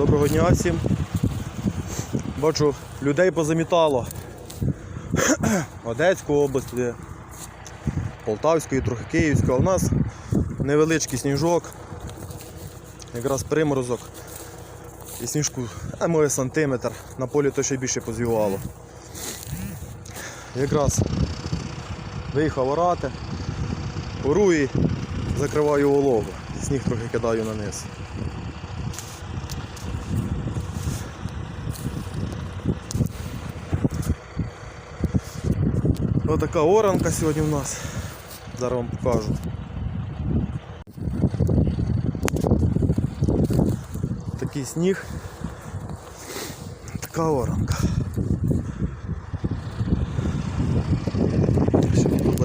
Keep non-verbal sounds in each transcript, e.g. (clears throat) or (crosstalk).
Доброго дня всім. Бачу, людей позамітало. (clears throat) Одеську область, де Полтавської, трохи Київської. А у нас невеличкий сніжок, якраз приморозок. І сніжку, а може сантиметр, на полі то ще більше позвівало. Якраз виїхав орати, ору і закриваю вологу. Сніг трохи кидаю на низ. Ось така оранка сьогодні у нас. Зараз вам покажу. Такий сніг. Така оранка. Ще тут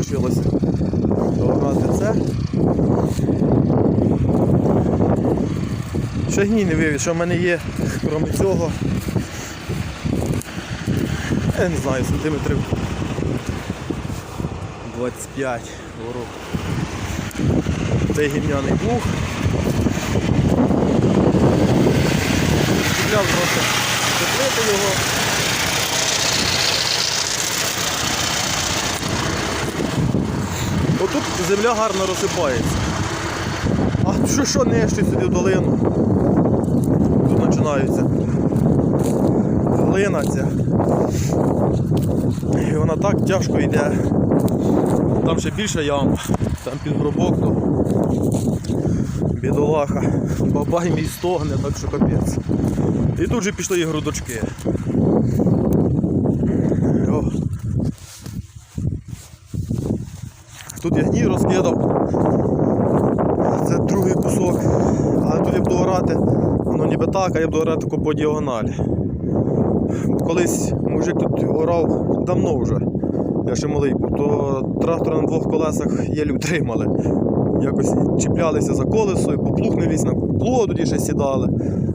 дограти це. Ще гній не вивіз, що в мене є, крім цього. Я не знаю, сантиметрів 25 ворог. Цей гімняний бух. Купляв трохи закрити його. Отут земля гарно розсипається. А що що нижче сюди в долину? Тут починаються. Глина ця. І вона так тяжко йде. Там ще більше ям, там під гробок, то бідолаха, бабай мій стогне, так що капець. І тут же пішли і грудочки. Тут я гній розкидав. Це другий кусок. Але тут я буду орати, ну ніби так, а я буду орати по діагоналі. Колись мужик тут орав давно вже. Ще малий був, то трактор на двох колесах єлі втримали. Якось чіплялися за колесо, і поплуг на плугу тоді ще сідали.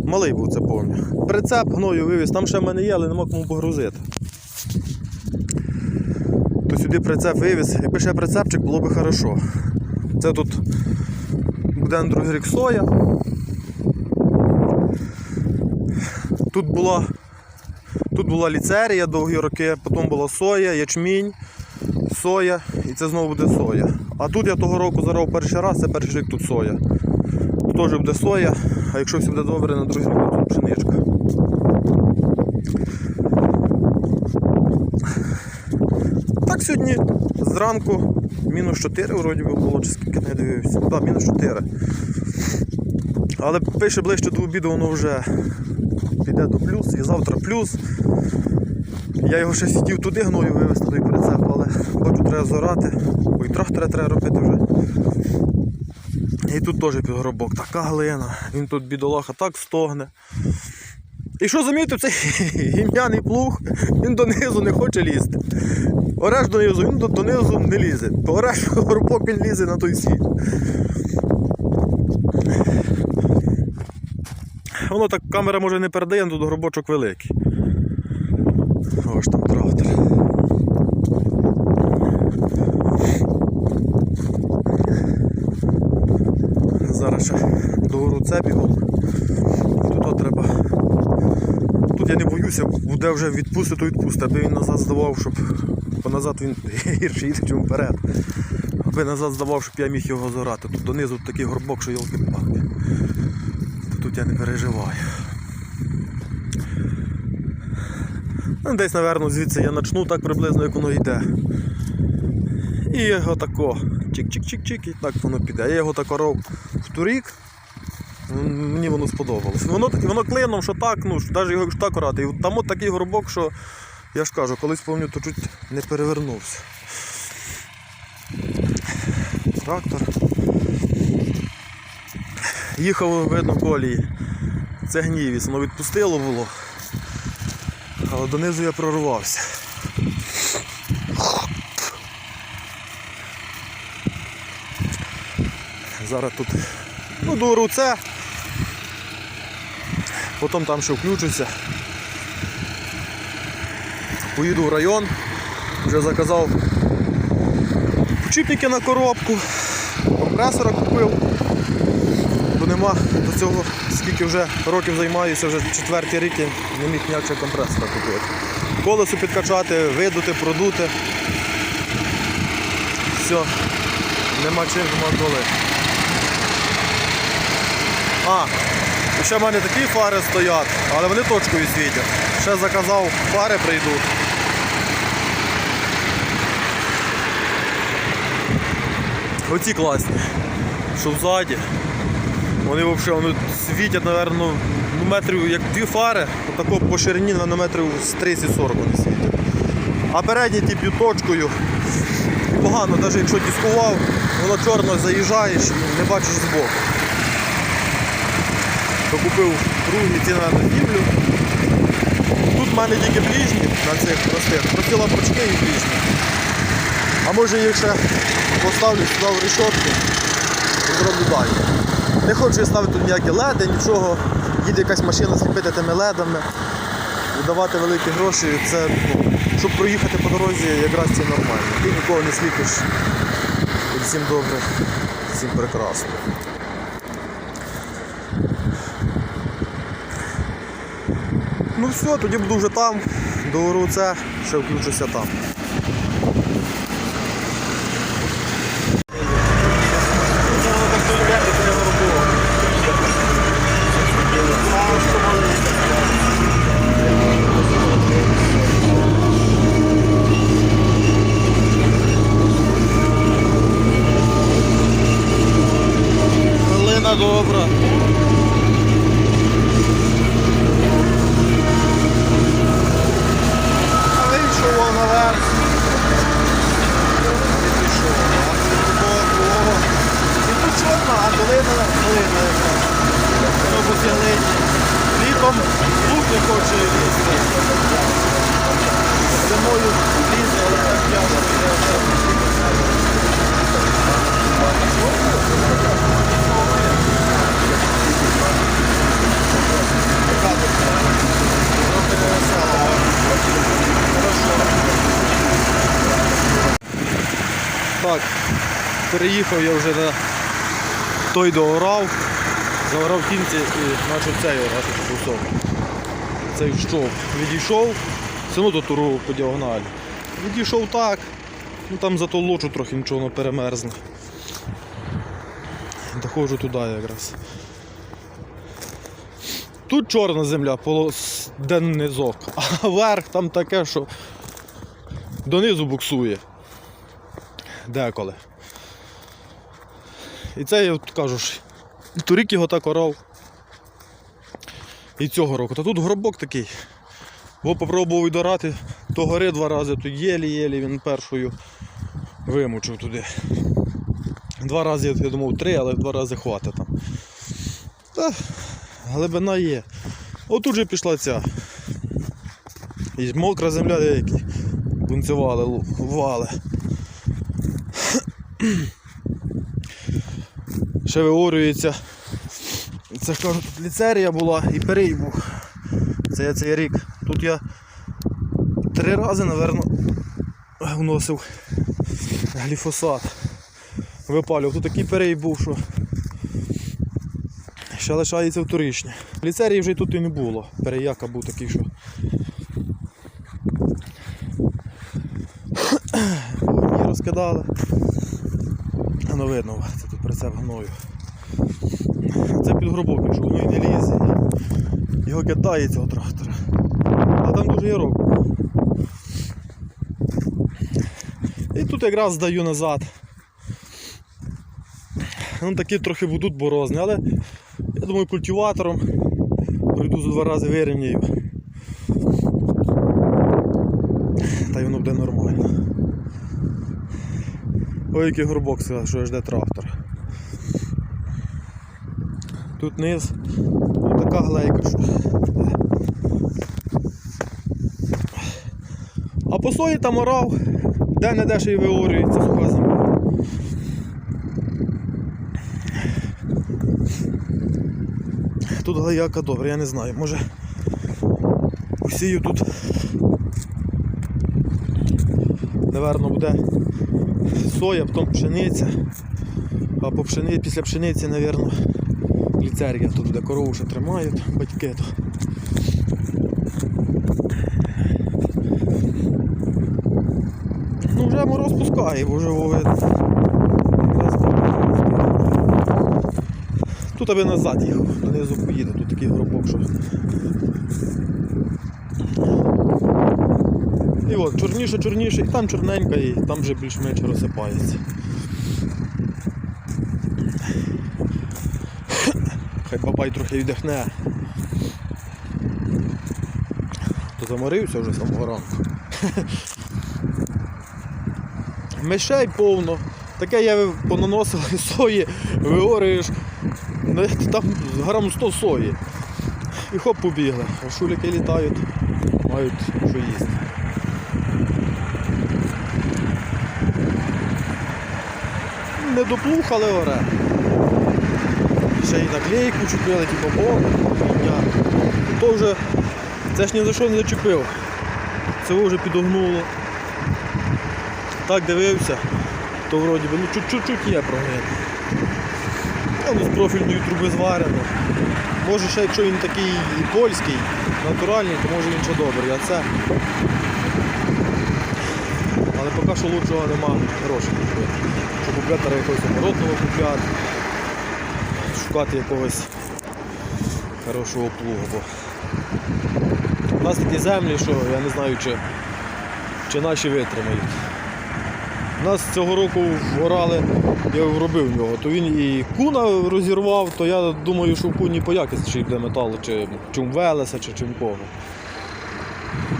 Малий був це помню. Прицеп гною вивіз, там ще в мене є, але нема кому погрузити. То сюди прицеп вивіз, якби ще прицепчик було би хорошо. Це тут буде другий рік соя. Тут була була ліцерія довгі роки, потім була соя, ячмінь, соя і це знову буде соя. А тут я того року зарав перший раз, це перший рік тут соя. Тут теж буде соя, а якщо все буде добре, на другий рік тут пшеничка. Так сьогодні зранку мінус 4 вроді би було, чи скільки не дивився. Так, мінус 4. Але пише ближче до обіду, воно вже піде до плюс і завтра плюс. Я його ще сидів туди гною вивезти той прицеп, але бачу треба зорати, і трактора треба робити вже. І тут теж підгробок, така глина, він тут бідолаха так стогне. І що замітив, цей (laughs) гім'яний плуг, він донизу не хоче лізти. Ореш донизу, він донизу не лізе. Ореш (laughs) горбок він лізе на той сіль. (laughs) Воно так камера може не передає, але тут гробочок великий. Ось там трактор. Зараз ще догору це бігом. Тут треба. Тут я не боюся, буде вже відпусти, то відпусти, аби він назад здавав, щоб бо назад він (laughs) гірше їде, чим вперед. Аби назад здавав, щоб я міг його зорати. Тут донизу такий горбок, що йолки то тут я не переживаю. Ну, Десь, напевно, звідси я почну так приблизно, як воно йде. І його тако, чик-чик-чик-чик, і так воно піде. Я його так орав в турік. Мені воно сподобалось. Воно, воно клином, що так, ну, що навіть його якщо так орати. Там от такий горбок, що я ж кажу, колись помню, то чуть не перевернувся. Трактор. Їхав, видно, колії. Це гнівіс, воно відпустило було. Але донизу я прорвався. Зараз тут ну, дору це. Потім там ще включуся. Поїду в район, вже заказав почіпники на коробку, компресора купив, нема до цього, скільки вже років займаюся, вже четвертий рік я не міг ніякого компресора купити. Колесо підкачати, видути, продути. Все, нема чим, нема коли. А, ще в мене такі фари стоять, але вони точкою світять. Ще заказав, фари прийдуть. Оці класні. Що ззаді. Вони взагалі вони світять, напевно, ну, метрів як дві фари, отако по ширині на метрів з 30-40 вони світять. А передні ті б'ють точкою. І погано, навіть якщо дискував, воно чорно заїжджаєш і не бачиш збоку. То купив другі ціна на фіблю. Тут в мене тільки ближні на цих простих, прості лапочки і ближні. А може їх ще поставлю сюди в решетку і зроблю далі. Не хочу я ставити тут ніякі леди, нічого. Їде якась машина сліпити тими ледами. Віддавати великі гроші, це, ну, щоб проїхати по дорозі, якраз це нормально. Ти нікого не сліпиш. Всім добре, всім прекрасно. Ну все, тоді буду вже там, договору це, ще включуся там. Хоче лізти. Зимою лізе, але так. Хорошо. Так, переїхав я вже на той доорав, заорав кінці і почав цей по кусок. Цей що, відійшов, все одно до туру по діагоналі. Відійшов так, ну там зато лочу трохи нічого не перемерзне. Доходжу туди якраз. Тут чорна земля, полос, де низок, (laughs) а верх там таке, що донизу буксує. Деколи. І це я кажу торік його так орав. І цього року. Та тут гробок такий. Бо попробував відорати, то гори два рази, то єлі-єлі він першою вимучив туди. Два рази, я думав, три, але два рази хватить там. Та глибина є. Отут же пішла ця. І мокра земля деякі бунцювали, вали. Ще виорюється. Це ж кажу, тут ліцерія була і перій був. Це я цей рік. Тут я три рази, напевно, вносив гліфосат. Випалював. Тут такий перей був, що ще лишається вторичне. Ліцерії вже тут і не було. Переяка був такий, що. Вогні розкидали. Воно видно, це тут прицеп гною. Це під гробок, якщо воно і не лізе. Його кидає цього трактора. А там дуже ярок. І тут якраз здаю назад. Ну, такі трохи будуть борозні, але я думаю культиватором прийду за два рази вирівняю. Та й воно буде нормально. Ой, який горбок сказав, що жде трактор. Тут низ, ну така глейка, що. А по сої там орав, де не де ще й виорюється суха земля. Тут глаяка добре, я не знаю, може усію тут. Наверно буде соя, потім пшениця. А по пшениці, після пшениці, напевно, Ліцерія тут, де корову ще тримають, батьки то. Ну вже мороз пускає, бо вже вовид. Тут аби назад їхав, донизу поїде, тут такий гробок, що. І от, чорніше, чорніше, і там чорненька, і там вже більш-менш розсипається. Хай бабай трохи віддихне. То заморився вже самого ранку. (laughs) Мишей повно. Таке я понаносив (laughs) сої, виорюєш, ну, там грам 100 сої. І хоп побігли. Шуліки літають, мають що їсти. Не доплухали оре. Ще й наклейку чупили, типу, о. То вже це ж ні за що не зачепив. Це вже підогнуло. Так дивився, то вроді би, ну чуть- чуть-чуть є прогин. Ну, з профільної труби зварено. Може ще якщо він такий і польський, натуральний, то може він ще добрий, а це. Але поки що лучшого нема грошей. Щоб у бетера якогось оборотного купляти, шукати якогось хорошого плуга. Бо у нас такі землі, що я не знаю, чи, чи наші витримають. У нас цього року орали, я робив нього, то він і куна розірвав, то я думаю, що в куні по якості йде метал, чи чим Велеса, чи чим кого.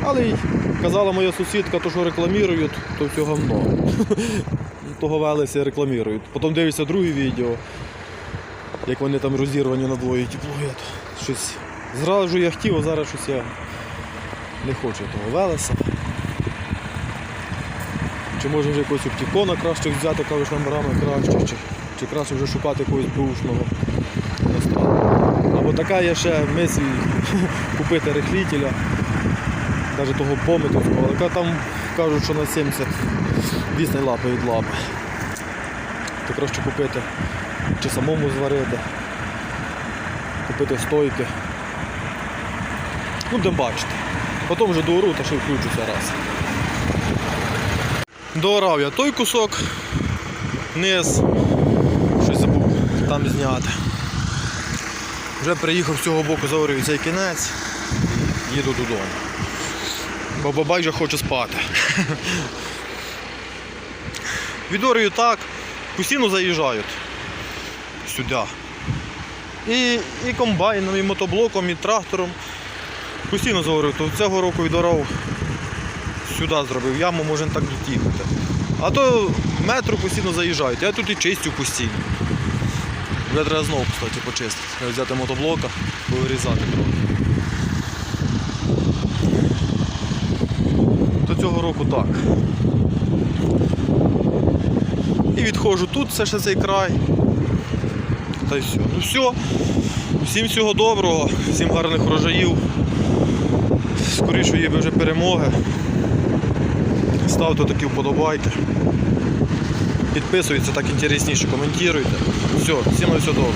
Але й казала моя сусідка, то що рекламують, то все говно. (laughs) Того Велеса рекламують. Потім дивишся друге відео, як вони там розірвані на двоє теплують. Щось зразу я хотів, а зараз щось я не хочу того Велеса. Чи може вже якогось оптикона краще взяти, кажеш, номерами краще, чи, чи краще вже шукати якогось бушного Або така є ще мисль (laughs) купити рихлітеля, навіть того помитовського, яка там кажуть, що на 70 вісне лапи від лапи. То краще купити чи самому зварити, купити стойки. Ну, де бачите. Потім вже доору та ще й включуся раз. Доорав я той кусок, низ, щось забув там зняти. Вже приїхав з цього боку, заорюю цей кінець і їду додому. Бо бабай вже хоче спати. (laughs) Відорюю так, постійно заїжджають сюди. І, і комбайном, і мотоблоком, і трактором. Постійно заорюю, то цього року відорав сюди зробив яму, можна так дотягнути. А то метру постійно заїжджають. Я тут і чистю постійно. Вже треба знову, кстати, почистити. Треба взяти мотоблока, повирізати трохи. До цього року так. І відходжу тут, все ще цей край. Та й все. Ну все. Всім всього доброго, всім гарних врожаїв. Скоріше є вже перемоги. Ставте такі вподобайки. Підписуйтесь, так інтересніше, коментуйте. Все, всім на все добре.